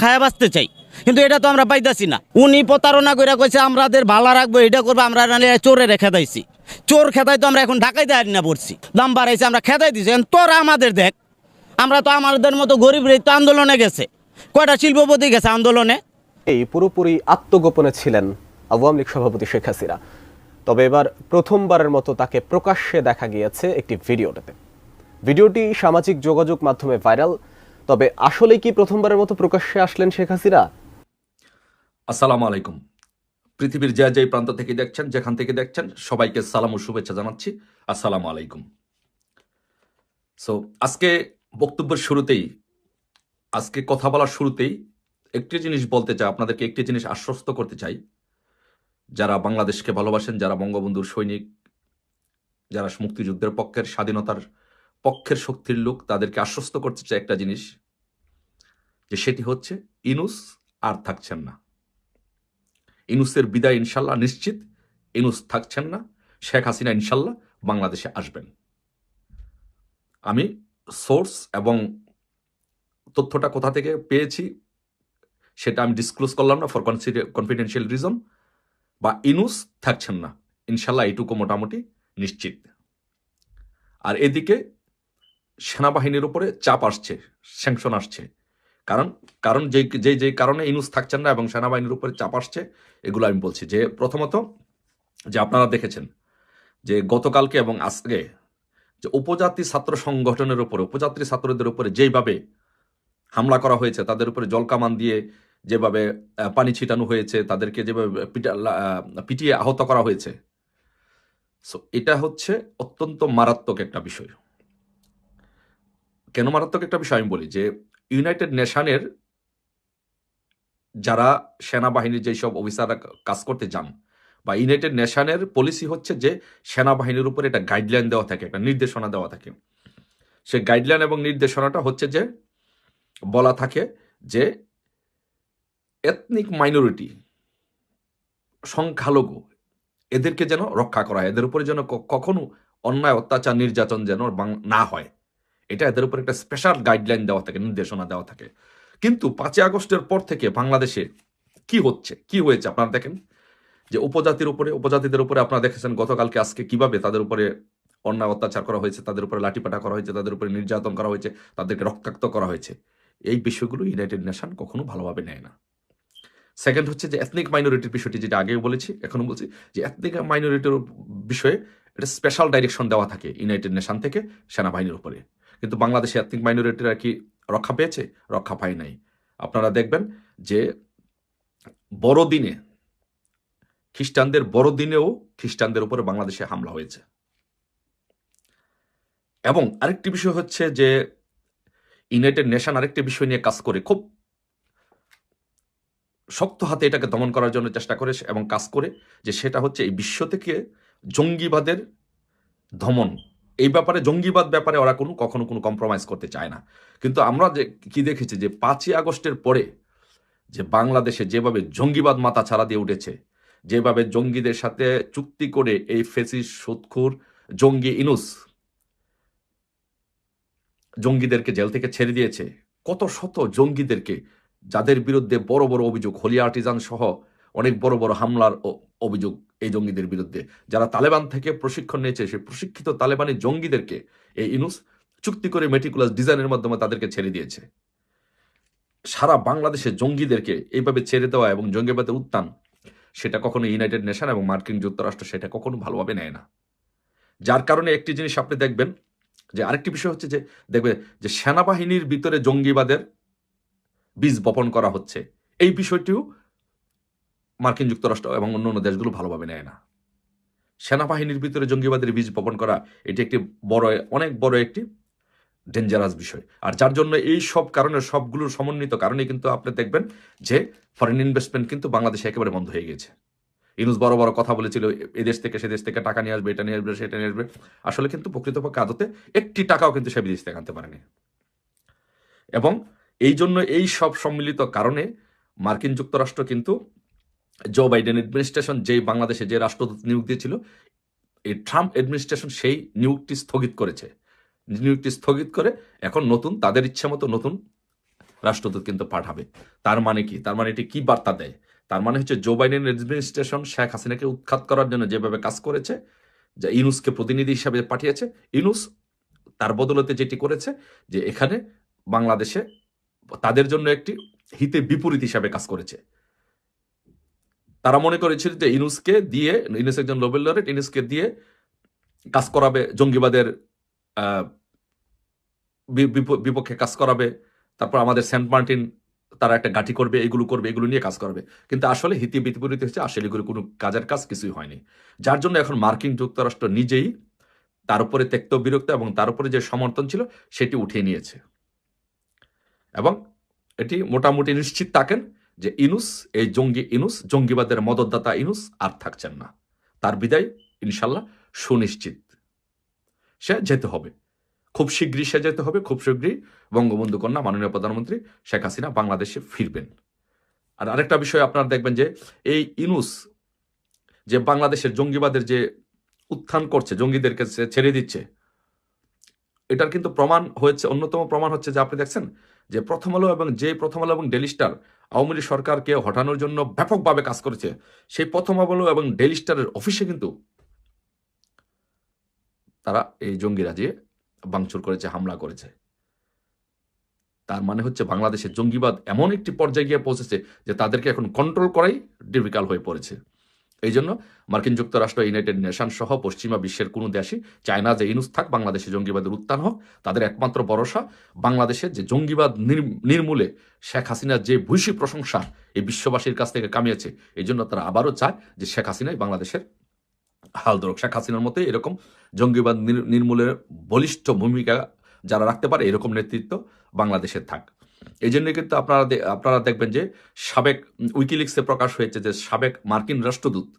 খায়া বাঁচতে চাই। কিন্তু এটা তো আমরা পাইতাছি না। উনি প্রতারণা করে কইছে আমাদের ভালো রাখব, এটা করব, আমরা চোরে রেখে দিয়েছি চোর খেতাই তো আমরা এখন ঢাকাইতে আর না পড়ছি। দাম বাড়াইছে, আমরা খেতাই দিছি। তোরা আমাদের দেখ, আমরা তো আমাদের মতো গরিব তো আন্দোলনে গেছে। কয়টা শিল্পপতি গেছে আন্দোলনে? এই পুরোপুরি আত্মগোপনে ছিলেন আওয়ামী লীগ সভাপতি শেখ হাসিনা। তবে এবার প্রথমবারের মতো তাকে প্রকাশ্যে দেখা গিয়েছে একটি ভিডিওটাতে। ভিডিওটি সামাজিক যোগাযোগ মাধ্যমে ভাইরাল। তবে আসলে কি প্রথমবারের মতো প্রকাশ্যে আসলেন শেখ হাসিনা? আসসালামু আলাইকুম। পৃথিবীর যে যে প্রান্ত থেকে দেখছেন, যেখান থেকে দেখছেন, সবাইকে সালাম ও শুভেচ্ছা জানাচ্ছি। আসসালামু আলাইকুম। সো আজকে বক্তব্যের শুরুতেই, আজকে কথা বলার শুরুতেই একটি জিনিস বলতে চাই, আপনাদেরকে একটি জিনিস আশ্বস্ত করতে চাই। যারা বাংলাদেশকে ভালোবাসেন, যারা বঙ্গবন্ধুর সৈনিক, যারা মুক্তিযুদ্ধের পক্ষের স্বাধীনতার পক্ষের শক্তির লোক তাদেরকে আশ্বস্ত করতে চাই একটা জিনিস, যে সেটি হচ্ছে ইনুস আর থাকছেন না। ইনুসের বিদায় ইনশাল্লাহ নিশ্চিত, ইনুস থাকছেন না, শেখ হাসিনা ইনশাল্লাহ বাংলাদেশে আসবেন। আমি সোর্স এবং তথ্যটা কোথা থেকে পেয়েছি সেটা আমি ডিসক্লোজ করলাম না, ফর কনফিডেন্সিয়াল রিজন, বা ইনুস থাকছেন না, ইনশাল্লাহ এইটুকু মোটামুটি নিশ্চিত। আর এদিকে সেনাবাহিনীর উপরে চাপ আসছে স্যাংশন আসছে। কারণ কারণ যে যে যে কারণে ইনুস থাকছেন না এবং সেনাবাহিনীর উপরে চাপ আসছে, এগুলো আমি বলছি। যে প্রথমত, যে আপনারা দেখেছেন যে গতকালকে এবং আজকে যে উপজাতি ছাত্র সংগঠনের উপরে, উপজাতি ছাত্রদের উপরে যেইভাবে হামলা করা হয়েছে, তাদের উপরে জলকামান দিয়ে যেভাবে পানি ছিটানো হয়েছে, তাদেরকে যেভাবে পিটা- পিটিয়ে আহত করা হয়েছে। সো এটা হচ্ছে অত্যন্ত মারাত্মক একটা বিষয়। কেন মারাত্মক একটা বিষয় আমি বলি যে ইউনাইটেড নেশনের যারা সেনাবাহিনীর যেসব অফিসাররা কাজ করতে যান, বা ইউনাইটেড নেশনের পলিসি হচ্ছে যে, সেনাবাহিনীর উপরে একটা গাইডলাইন দেওয়া থাকে, একটা নির্দেশনা দেওয়া থাকে। সেই গাইডলাইন এবং নির্দেশনাটা হচ্ছে যে, বলা থাকে যে এথনিক মাইনরিটি সংখ্যালঘু, এদেরকে যেন রক্ষা করা হয়, এদের উপরে যেন কখনো অন্যায়, অত্যাচার, নির্যাতন যেন না হয়। এটা এদের উপর একটা স্পেশাল গাইডলাইন দেওয়া থাকে, নির্দেশনা দেওয়া থাকে। কিন্তু পাঁচই আগস্টের পর থেকে বাংলাদেশে কি হচ্ছে, কি হয়েছে আপনারা দেখেন? যে উপজাতির উপরে, উপজাতিদের উপরে আপনারা দেখেছেন গতকালকে, আজকে কীভাবে তাদের উপরে অন্যায় অত্যাচার করা হয়েছে, তাদের উপরে লাঠিপাটা করা হয়েছে, তাদের উপরে নির্যাতন করা হয়েছে, তাদেরকে রক্তাক্ত করা হয়েছে। এই বিষয়গুলো ইউনাইটেড নেশন কখনো ভালোভাবে নেয় না। সেকেন্ড হচ্ছে যে এথনিক মাইনরিটির বিষয়টি যেটা আগেও বলেছি এখনও বলছি, যে এথনিক মাইনরিটির বিষয়ে একটা স্পেশাল ডাইরেকশন দেওয়া থাকে ইউনাইটেড নেশন থেকে সেনাবাহিনীর উপরে। কিন্তু বাংলাদেশে এথনিক মাইনরিটিরা কি রক্ষা পেয়েছে? রক্ষা পায় নাই। আপনারা দেখবেন যে বড়দিনে, খ্রিস্টানদের বড়দিনেও খ্রিস্টানদের উপরে বাংলাদেশে হামলা হয়েছে। এবং আরেকটি বিষয় হচ্ছে যে ইউনাইটেড নেশন আরেকটি বিষয় নিয়ে কাজ করে, খুব শক্ত হাতে এটাকে দমন করার জন্য চেষ্টা করে এবং কাজ করে, যে সেটা হচ্ছে এই বিশ্ব থেকে জঙ্গিবাদের দমন এই ব্যাপারে, জঙ্গিবাদ ব্যাপারে ওরা কোনো, কখনো কোনো কম্প্রোমাইজ করতে চায় না। কিন্তু আমরা যে, কি দেখেছি যে, পাঁচই আগস্টের পরে যে বাংলাদেশে যেভাবে জঙ্গিবাদ মাথা ছাড়া দিয়ে উঠেছে, যেভাবে জঙ্গিদের সাথে চুক্তি করে এই ফেসিস সুৎখুর জঙ্গি ইনুস জঙ্গিদেরকে জেল থেকে ছেড়ে দিয়েছে, কত শত জঙ্গিদেরকে, যাদের বিরুদ্ধে বড় বড় অভিযোগ, হলি আর্টিজান সহ অনেক বড় বড় হামলার অভিযোগ এই জঙ্গিদের বিরুদ্ধে। যারা তালেবান থেকে প্রশিক্ষণ নিয়েছে, সেই প্রশিক্ষিত তালেবানি জঙ্গিদেরকে এই ইনুস চুক্তি করে মেটিকুলাস ডিজাইনের মাধ্যমে তাদেরকে ছেড়ে দিয়েছে। সারা বাংলাদেশে জঙ্গিদেরকে এইভাবে ছেড়ে দেওয়া এবং জঙ্গিবাদের উত্থান, সেটা কখনো ইউনাইটেড নেশন এবং মার্কিন যুক্তরাষ্ট্র সেটা কখনো ভালোভাবে নেয় না। যার কারণে একটি জিনিস আপনি দেখবেন, যে আরেকটি বিষয় হচ্ছে যে, দেখবে যে সেনাবাহিনীর ভিতরে জঙ্গিবাদের বীজ বপন করা হচ্ছে। এই বিষয়টিও মার্কিন যুক্তরাষ্ট্র এবং অন্য অন্য দেশগুলো ভালোভাবে নেয় না। সেনাবাহিনীর ভিতরে জঙ্গিবাদের বীজ বপন করা, এটি একটি বড়, অনেক বড় একটি ডেঞ্জারাস বিষয়। আর যার জন্য এই সব কারণে সবগুলোর সমন্বিত কারণে কিন্তু আপনি দেখবেন যে ফরেন ইনভেস্টমেন্ট কিন্তু বাংলাদেশে একেবারে বন্ধ হয়ে গেছে ইনুস বড় বড় কথা বলেছিল, এ দেশ থেকে সে দেশ থেকে টাকা নিয়ে আসবে, এটা নিয়ে আসবে, সেটা নিয়ে আসবে। আসলে কিন্তু প্রকৃতপক্ষে আদতে একটি টাকাও কিন্তু সে বিদেশ থেকে আনতে পারেনি। এবং এই জন্য এই সব সম্মিলিত কারণে মার্কিন যুক্তরাষ্ট্র কিন্তু জো বাইডেন অ্যাডমিনিস্ট্রেশন যেই বাংলাদেশে যে রাষ্ট্রদূত নিয়োগ দিয়েছিল, এই ট্রাম্প অ্যাডমিনিস্ট্রেশন সেই নিয়োগটি স্থগিত করেছে। নিয়োগটি স্থগিত করে এখন নতুন, তাদের ইচ্ছা মতো নতুন রাষ্ট্রদূত কিন্তু পাঠাবে। তার মানে কি? তার মানে এটি কি বার্তা দেয়? তার মানে হচ্ছে জো বাইডেন অ্যাডমিনিস্ট্রেশন শেখ হাসিনাকে উৎখাত করার জন্য যেভাবে কাজ করেছে, যে ইনুসকে প্রতিনিধি হিসাবে পাঠিয়েছে ইনুস তার বদলতে যেটি করেছে, যে এখানে বাংলাদেশে তাদের জন্য একটি হিতে বিপরীত হিসাবে কাজ করেছে। তারা মনে করেছিল যে ইনুসকে দিয়ে, ইনুস একজন নোবেল লরেট, ইনুসকে দিয়ে কাজ করাবে, জঙ্গিবাদের বিপ- বিপক্ষে কাজ করাবে, তারপর আমাদের সেন্ট মার্টিন তারা একটা গাঠি করবে, এগুলো করবে, এগুলো নিয়ে কাজ করবে। কিন্তু আসলে হিতি বিপরীত হচ্ছে আসলে এগুলো কোনো কাজের কাজ কিছুই হয়নি। যার জন্য এখন মার্কিন যুক্তরাষ্ট্র নিজেই তার উপরে ত্যক্ত বিরক্ত এবং তার উপরে যে সমর্থন ছিল, সেটি উঠিয়ে নিয়েছে। এবং এটি মোটামুটি নিশ্চিত থাকেন যে ইনুস, এই জঙ্গি ইনুস, জঙ্গিবাদের মদতদাতা ইনুস আর থাকছেন না। তার বিদায়, ইনশাল্লাহ সুনিশ্চিত। সে যেতে হবে। খুব শীঘ্রই সে যেতে হবে, খুব শীঘ্রই বঙ্গবন্ধু কন্যা, মাননীয় প্রধানমন্ত্রী শেখ হাসিনা বাংলাদেশে ফিরবেন। আর আরেকটা বিষয় আপনারা দেখবেন যে এই ইনুস যে বাংলাদেশের জঙ্গিবাদের যে উত্থান করছে, জঙ্গিদেরকে ছেড়ে দিচ্ছে, এটার কিন্তু প্রমাণ হয়েছে, অন্যতম প্রমাণ হচ্ছে যে আপনি দেখছেন যে প্রথম আলো এবং যে প্রথম আলো এবং ডেলি স্টার আওয়ামী লীগ সরকারকে হটানোর জন্য ব্যাপকভাবে কাজ করেছে, সেই প্রথম আলো এবং ডেলি স্টারের অফিসে কিন্তু তারা এই জঙ্গিরা যে ভাঙচুর করেছে, হামলা করেছে। তার মানে হচ্ছে বাংলাদেশের জঙ্গিবাদ এমন একটি পর্যায়ে গিয়ে পৌঁছেছে যে তাদেরকে এখন কন্ট্রোল করাই ডিফিকাল্ট হয়ে পড়েছে। এই জন্য মার্কিন যুক্তরাষ্ট্র, ইউনাইটেড নেশন সহ পশ্চিমা বিশ্বের কোনো দেশই চায় না যে ইনুস থাক, বাংলাদেশে জঙ্গিবাদের উত্থান হোক। তাদের একমাত্র ভরসা বাংলাদেশের যে জঙ্গিবাদ নির- নির্মূলে শেখ হাসিনার যে ভূষী প্রশংসা এই বিশ্ববাসীর কাছ থেকে কামিয়েছে এই জন্য তারা আবারও চায় যে শেখ হাসিনাই বাংলাদেশের হাল ধরুক। শেখ হাসিনার মতে এরকম জঙ্গিবাদ নির- নির্মূলের বলিষ্ঠ ভূমিকা যারা রাখতে পারে, এরকম নেতৃত্ব বাংলাদেশের থাক। এই জন্য কিন্তু আপনারা আপনারা দেখবেন যে সাবেক উইকিলিক্সে প্রকাশ হয়েছে যে সাবেক মার্কিন রাষ্ট্রদূত,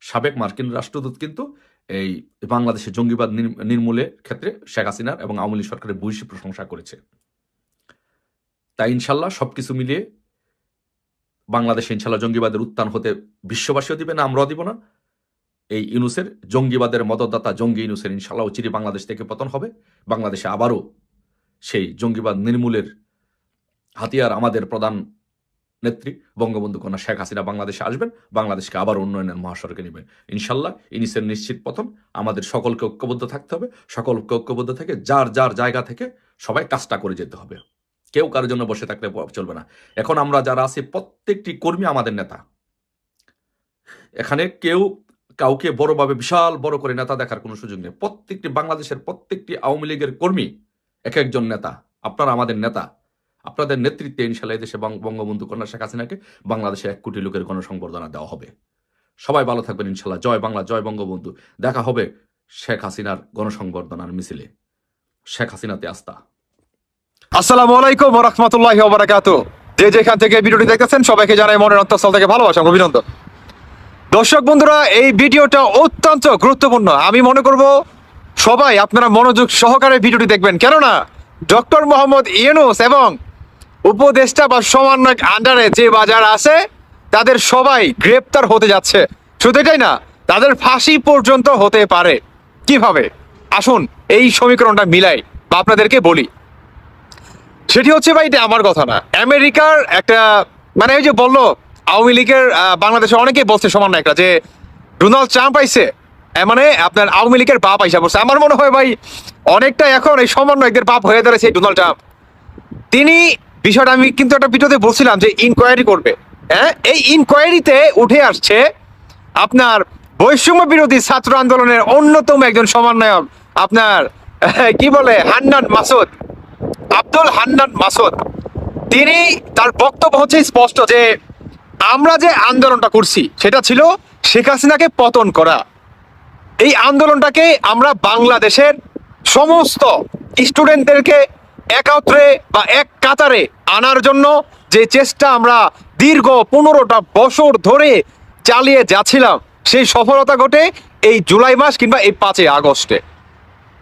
সাবেক মার্কিন রাষ্ট্রদূত কিন্তু এই বাংলাদেশের জঙ্গিবাদ নির- নির্মূলের ক্ষেত্রে শেখ হাসিনার এবং আওয়ামী সরকারের বৈশী প্রশংসা করেছে। তাই ইনশাল্লাহ সবকিছু মিলিয়ে বাংলাদেশে ইনশাল্লাহ জঙ্গিবাদের উত্থান হতে বিশ্ববাসীও দিবে না, আমরাও দিব না। এই ইউনুসের জঙ্গিবাদের মদতদাতা জঙ্গি ইউনুসের ইনশাল্লাহ চিরি বাংলাদেশ থেকে পতন হবে। বাংলাদেশে আবারও সেই জঙ্গিবাদ নির্মূলের হাতিয়ার আমাদের প্রধান নেত্রী, বঙ্গবন্ধু কন্যা শেখ হাসিনা বাংলাদেশে আসবেন, বাংলাদেশকে আবার উন্নয়নের মহাসড়কে নেবেন। ইনশাল্লাহ, ইনিসের নিশ্চিত পতন আমাদের সকলকে ঐক্যবদ্ধ থাকতে হবে, সকলকে ঐক্যবদ্ধ থেকে, যার যার জায়গা থেকে সবাই কাজটা করে যেতে হবে। কেউ কারোর জন্য বসে থাকলে চলবে না। এখন আমরা যারা আছি, প্রত্যেকটি কর্মী আমাদের নেতা। এখানে কেউ কাউকে বড়ভাবে, বিশাল বড় করে নেতা দেখার কোনো সুযোগ নেই। প্রত্যেকটি বাংলাদেশের প্রত্যেকটি আওয়ামী লীগের কর্মী এক একজন নেতা। আপনারা আমাদের নেতা। আপনাদের নেতৃত্বে ইনশাল্লাহ দেশে বঙ্গবন্ধু কন্যা শেখ হাসিনাকে বাংলাদেশে এক কোটি লোকের গণসংবর্ধনা দেওয়া হবে। সবাই ভালো থাকবেন ইনশাল্লাহ। জয় বাংলা, জয় বঙ্গবন্ধু। দেখা হবে শেখ হাসিনার গণসংবর্ধনার মিছিলে। শেখ হাসিনাতে আস্থা। আসসালামু আলাইকুম রহমতুল্লাহ যে যেখান থেকে ভিডিওটি দেখতেছেন, সবাইকে জানাই মনের অন্তঃস্থল থেকে ভালোবাসা অভিনন্দন। দর্শক বন্ধুরা, এই ভিডিওটা অত্যন্ত গুরুত্বপূর্ণ। আমি মনে করব, সবাই আপনারা মনোযোগ সহকারে ভিডিওটি দেখবেন। কেননা, ডক্টর মোহাম্মদ ইউনুস এবং উপদেষ্টা বা সমন্বয়ক আন্ডারে যে বাজার আছে, তাদের সবাই গ্রেপ্তার হতে যাচ্ছে। শুধু এটাই না, তাদের ফাঁসি পর্যন্ত হতে পারে। কীভাবে? আসুন, এই সমীকরণটা মিলাই বা আপনাদেরকে বলি। সেটি হচ্ছে ভাই, এটা আমার কথা না। আমেরিকার একটা মানে ওই যে বলল, আওয়ামী লীগের বাংলাদেশে অনেকেই বলছে সমান একটা যে, ডোনাল্ড ট্রাম্প আইসে মানে আপনার আওয়ামী লীগের বাপ আইসা পড়ছে। আমার মনে হয় ভাই, অনেকটা এখন এই সমন্বয়কদের বাপ হয়ে দাঁড়াচ্ছে এই ডোনাল্ড ট্রাম্প। তিনি বিষয়টা আমি কিন্তু একটা ভিডিওতে বলছিলাম যে ইনকোয়ারি করবে। হ্যাঁ? এই ইনকোয়ারিতে উঠে আসছে আপনার বৈষম্য বিরোধী ছাত্র আন্দোলনের অন্যতম একজন সমন্বয়ক, আপনার, কি বলে, হান্নান মাসুদ, আব্দুল হান্নান মাসুদ। তিনি তার বক্তব্য হচ্ছে স্পষ্ট যে, আমরা যে আন্দোলনটা করছি, সেটা ছিল শেখ হাসিনাকে পতন করা। এই আন্দোলনটাকে আমরা বাংলাদেশের সমস্ত স্টুডেন্টদেরকে একত্রে বা এক কাতারে আনার জন্য যে চেষ্টা আমরা দীর্ঘ পনেরোটা বছর ধরে চালিয়ে যাচ্ছিলাম, সেই সফলতা ঘটে এই জুলাই মাস কিংবা এই পাঁচই আগস্টে।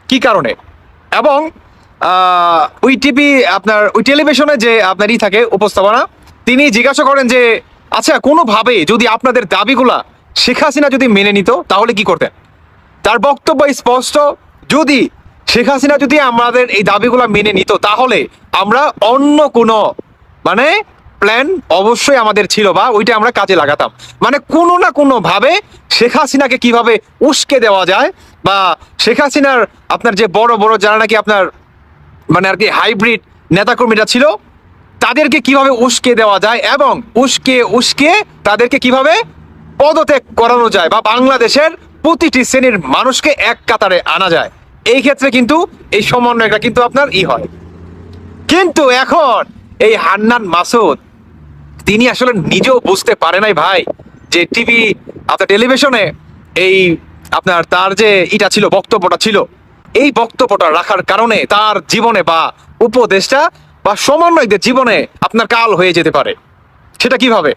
কি কারণে? এবং ওই টিভি আপনার, ওই টেলিভিশনে যে আপনার ই থাকে উপস্থাপনা, তিনি জিজ্ঞাসা করেন যে আচ্ছা কোনোভাবে যদি আপনাদের দাবিগুলা শেখ হাসিনা যদি মেনে নিত, তাহলে কি করতেন? তার বক্তব্য স্পষ্ট, যদি শেখ হাসিনা যদি আমাদের এই দাবিগুলো মেনে নিত, তাহলে আমরা অন্য কোনো মানে প্ল্যান অবশ্যই আমাদের ছিল বা ওইটা আমরা কাজে লাগাতাম। মানে কোনো না কোনো ভাবে শেখ হাসিনাকে কীভাবে উস্কে দেওয়া যায় বা শেখ হাসিনার আপনার যে বড় বড় যারা নাকি আপনার মানে আর কি হাইব্রিড নেতাকর্মীরা ছিল, তাদেরকে কীভাবে উস্কে দেওয়া যায় এবং উস্কে উস্কে তাদেরকে কীভাবে পদত্যাগ করানো যায় বা বাংলাদেশের প্রতিটি শ্রেণির মানুষকে এক কাতারে আনা যায়। এই ক্ষেত্রে কিন্তু এই সমন্বয়টা কিন্তু আপনার ই হয়। কিন্তু এখন এই হান্নান মাসুদ, তিনি আসলে নিজেও বুঝতে পারে নাই ভাই যে টিভি আপনার টেলিভিশনে এই আপনার তার যে ইটা ছিল, বক্তব্যটা ছিল, এই বক্তব্যটা রাখার কারণে তার জীবনে বা উপদেশটা বা সমন্বয়কদের জীবনে আপনার কাল হয়ে যেতে পারে। সেটা কীভাবে?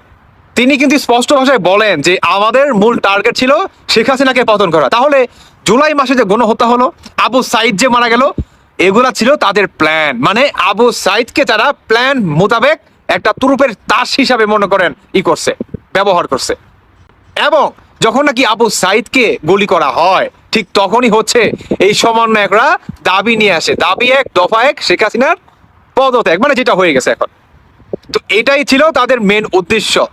তিনি কিন্তু স্পষ্ট ভাষায় বলেন যে আমাদের মূল টার্গেট ছিল শেখ হাসিনাকে পতন করা। তাহলে জুলাই মাসে যে গণহত্যা হলো, আবু সাইদ যে মারা গেল, এগুলা ছিল তাদের প্ল্যান মানে আবু সাইদকে তারা প্ল্যান মোতাবেক একটা তুরুপের তাস হিসাবে মনে করেন ই করছে, ব্যবহার করছে। এবং যখন নাকি আবু সাইদকে গুলি করা হয়, ঠিক তখনই হচ্ছে এই সমন্বয়করা দাবি নিয়ে আসে। দাবি এক, দফা এক, শেখ হাসিনার পদত্যাগ মানে যেটা হয়ে গেছে এখন। তো এটাই ছিল তাদের মেন উদ্দেশ্য।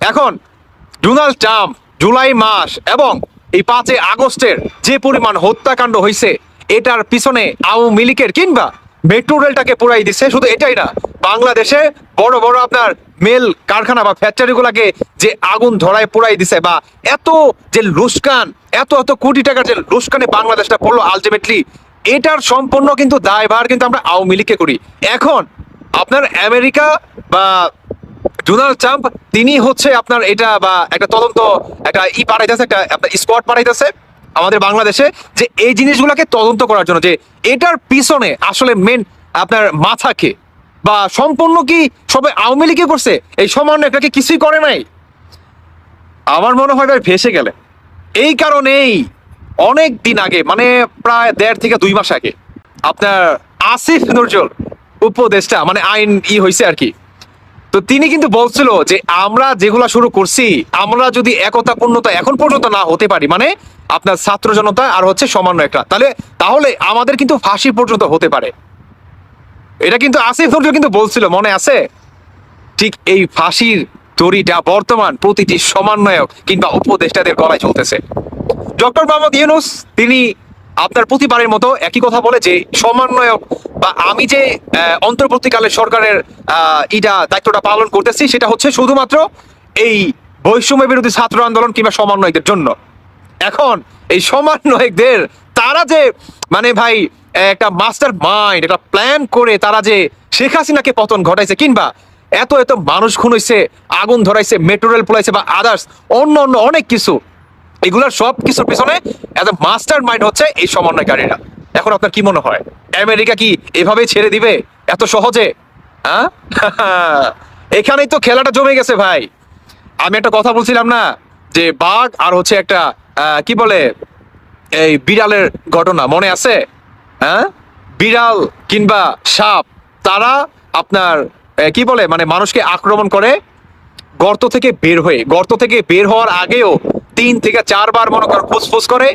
এখন, ডোনাল্ড ট্রাম্প, জুলাই মাস, এবং এই পাঁচে আগস্টের যে পরিমাণ হত্যাকাণ্ড হয়েছে এটার পিছনে আওয়ামী লীগের কিংবা মেট্রো রেলটাকে পুরাই দিচ্ছে শুধু এটাই না, বাংলাদেশে বড় বড় আপনার মেল কারখানা বা ফ্যাক্টরিগুলোকে যে আগুন ধরায় পুরাই দিছে বা এত যে লুস্কান, এত এত কোটি টাকার যে লুস্কানে বাংলাদেশটা পড়ল আলটিমেটলি এটার সম্পূর্ণ কিন্তু দায়ভার কিন্তু আমরা আওয়ামী লীগকে করি। এখন, আপনার আমেরিকা বা ডোনাল্ড ট্রাম্প, তিনি হচ্ছে আপনার এটা বা একটা তদন্ত, একটা ই পাঠাইতেছে, একটা আপনার স্কোয়াড পাঠাইতেছে আমাদের বাংলাদেশে যে এই জিনিসগুলোকে তদন্ত করার জন্য, যে এটার পিছনে আসলে মেন আপনার মাথাকে বা সম্পূর্ণ কি সবাই আওয়ামী লীগই করছে? এই সমন্বয় এটাকে কিছুই করে নাই? আমার মনে হয় ভাই ভেসে গেলে। এই কারণেই অনেক দিন আগে মানে প্রায় দেড় থেকে দুই মাস আগে, আপনার আসিফ নজরুল উপদেষ্টা মানে আইন ই হয়েছে আর কি তো তিনি কিন্তু বলছিল যে আমরা যেগুলা শুরু করছি, আমরা যদি একতা পূর্ণতা এখন পর্যন্ত না হতে পারি মানে আপনার ছাত্র জনতা আর হচ্ছে সমন্বয়করা, তাহলে তাহলে আমাদের কিন্তু ফাঁসি পর্যন্ত হতে পারে। এটা কিন্তু আসিফ নজরুল কিন্তু বলছিল, মনে আছে? ঠিক এই ফাঁসির দড়িটা বর্তমান প্রতিটি সমন্বয়ক কিংবা উপদেষ্টাদের গলায় চলতেছে। ডক্টর মোহাম্মদ ইউনুস, তিনি আপনার প্রতিবারের মতো একই কথা বলে যে সমন্বয়ক বা আমি যে অন্তর্বর্তীকালে সরকারের ইটা, দায়িত্বটা পালন করতেছি, সেটা হচ্ছে শুধুমাত্র এই বৈষম্য বিরোধী ছাত্র আন্দোলন কিংবা সমন্বয়কদের জন্য। এখন এই সমন্বয়কদের, তারা যে মানে ভাই, একটা মাস্টার মাইন্ড, একটা প্ল্যান করে তারা যে শেখ হাসিনাকে পতন ঘটাইছে কিংবা এত এত মানুষ খুন হয়েছে আগুন ধরাইছে, মেট্রো রেল পোলাইছে বা আদার্স অন্য অন্য অনেক কিছু এগুলোর সব কিছুর পিছনে এত মাস্টার মাইন্ড হচ্ছে এই সমন্বয়কারীরা। এখন আপনার কি মনে হয়? আমেরিকা কি এভাবে ছেড়ে দিবে? এত সহজে? হ্যাঁ? এখানেই তো খেলাটা জমে গেছে ভাই। আমি একটা কথা বলছিলাম না, যে বাঘ আর হচ্ছে একটা কি বলে, এই বিড়ালের ঘটনা, মনে আছে? হ্যাঁ? বিড়াল কিংবা সাপ, তারা আপনার কি বলে মানে মানুষকে আক্রমণ করে গর্ত থেকে বের হয়ে, গর্ত থেকে বের হওয়ার আগেও তিন থেকে চারবার মনে কর ফুসফুস করে,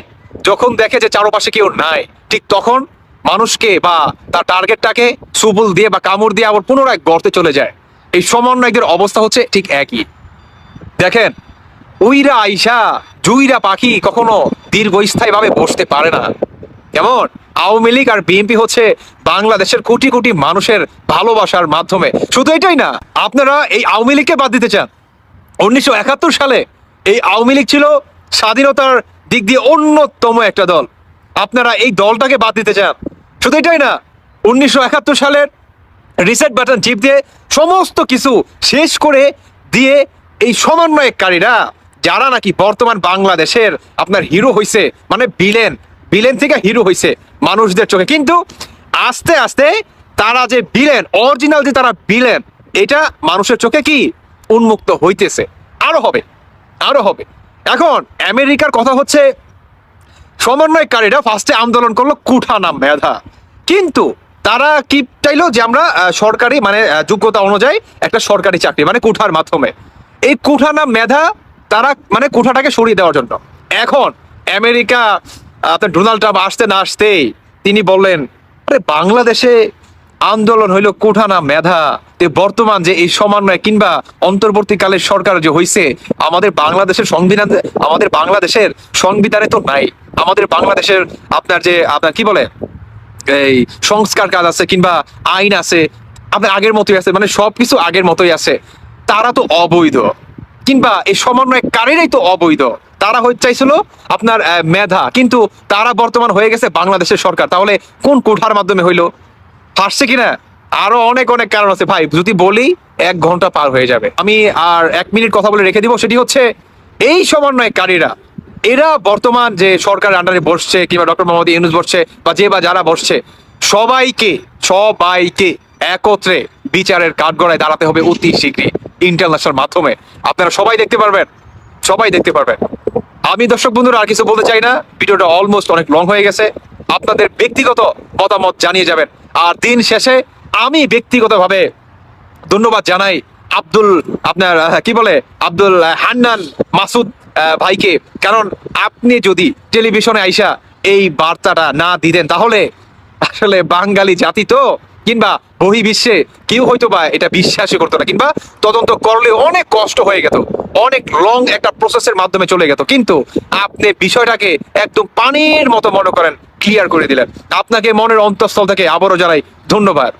যখন দেখে যে চারপাশে কেউ নাই, ঠিক তখন মানুষকে বা তার টার্গেটটাকে সুবুল দিয়ে বা কামড় দিয়ে আবার পুনরায় গর্তে চলে যায়। এই সমন্বয়কের অবস্থা হচ্ছে ঠিক একই। দেখেন, উইরা আইসা, জুইরা পাখি কখনো দীর্ঘস্থায়ী ভাবে বসতে পারে না। কেমন? আওয়ামী লীগ আর বিএনপি হচ্ছে বাংলাদেশের কোটি কোটি মানুষের ভালোবাসার মাধ্যমে। শুধু এটাই না, আপনারা এই আওয়ামী লীগকে বাদ দিতে চান। উনিশশো একাত্তর সালে এই আওয়ামী লীগ ছিল স্বাধীনতার দিক দিয়ে অন্যতম একটা দল। আপনারা এই দলটাকে বাদ দিতে চান। শুধু এটাই না, উনিশশো একাত্তর সালের রিসেট বাটন চিপ দিয়ে সমস্ত কিছু শেষ করে দিয়ে এই সমন্বয়কারীরা, যারা নাকি বর্তমান বাংলাদেশের আপনার হিরো হইছে মানে বিলেন বিলেন থেকে হিরো হইছে মানুষদের চোখে। কিন্তু আস্তে আস্তে তারা যে বিলেন অরিজিনাল যে তারা বিলেন এটা মানুষের চোখে কি? উন্মুক্ত হইতেছে। আরও হবে। আরও হবে। এখন আমেরিকার কথা হচ্ছে, সমন্বয়কারীরা ফার্স্টে আন্দোলন করল কুঠা নাম মেধা। কিন্তু তারা কি চাইলো যে আমরা সরকারি মানে যোগ্যতা অনুযায়ী একটা সরকারি চাকরি মানে কুঠার মাধ্যমে। এই কুঠা নাম মেধা তারা মানে কুঠাটাকে সরিয়ে দেওয়ার জন্য। এখন আমেরিকা আপনার ডোনাল্ড ট্রাম্প আসতে না আসতেই তিনি বললেন, আরে বাংলাদেশে আন্দোলন হইল কোঠানা মেধা। তে বর্তমান যে এই সমন্বয় কিংবা অন্তর্বর্তীকালের সরকার যে হইছে, আমাদের বাংলাদেশের সংবিধান, আমাদের বাংলাদেশের সংবিধানে তো নাই। আমাদের বাংলাদেশের আপনার যে, আপনার কি বলে? এই সংস্কার কাজ আছে কিংবা আইন আছে, আপনার আগের মতোই আছে মানে সবকিছু আগের মতোই আছে। তারা তো অবৈধ। কিংবা এই সমন্বয় সমন্বয়কারীরাই তো অবৈধ। তারা হয়ে চাইছিল আপনার মেধা, কিন্তু তারা বর্তমান হয়ে গেছে বাংলাদেশের সরকার। তাহলে কোন কোঠার মাধ্যমে হইল? ফাঁসছে কিনা? আরও অনেক অনেক কারণ আছে। ভাই, যদি বলি, এক ঘণ্টা পার হয়ে যাবে। আমি আর এক মিনিট কথা বলে রেখে দিব, সেটি হচ্ছে এই সমন্বয়কারীরা, এরা বর্তমান যে সরকারের আন্ডারে বসছে কিংবা ডক্টর মোহাম্মদ ইউনুস বসছে বা যে বা যারা বসছে, সবাইকে সবাইকে একত্রে বিচারের কাঠগড়ায় দাঁড়াতে হবে অতি শীঘ্রই ইন্টারন্যাশনাল মাধ্যমে। আপনারা সবাই দেখতে পারবেন, সবাই দেখতে পারবেন। আমি দর্শক বন্ধুরা আর কিছু বলতে চাই না, ভিডিওটা অলমোস্ট অনেক লং হয়ে গেছে। আপনাদের ব্যক্তিগত মতামত জানিয়ে যাবেন। আর দিন শেষে আমি ব্যক্তিগতভাবে ধন্যবাদ জানাই আব্দুল, আপনার কি বলে, আব্দুল হান্নান মাসুদ ভাইকে। কারণ আপনি যদি টেলিভিশনে আইসা এই বার্তাটা না দিতেন, তাহলে আসলে বাঙালি জাতি তো, কিংবা বহির্বিশ্বে কেউ হয়তো বা এটা বিশ্বাসই করতো না, কিংবা তদন্ত করলে অনেক কষ্ট হয়ে যেত অনেক লং একটা প্রসেসের মাধ্যমে চলে যেত কিন্তু আপনি বিষয়টাকে একদম পানির মতো মনে করেন ক্লিয়ার করে দিলেন। আপনাকে মনের অন্তঃস্থল থেকে আবারও জানাই ধন্যবাদ।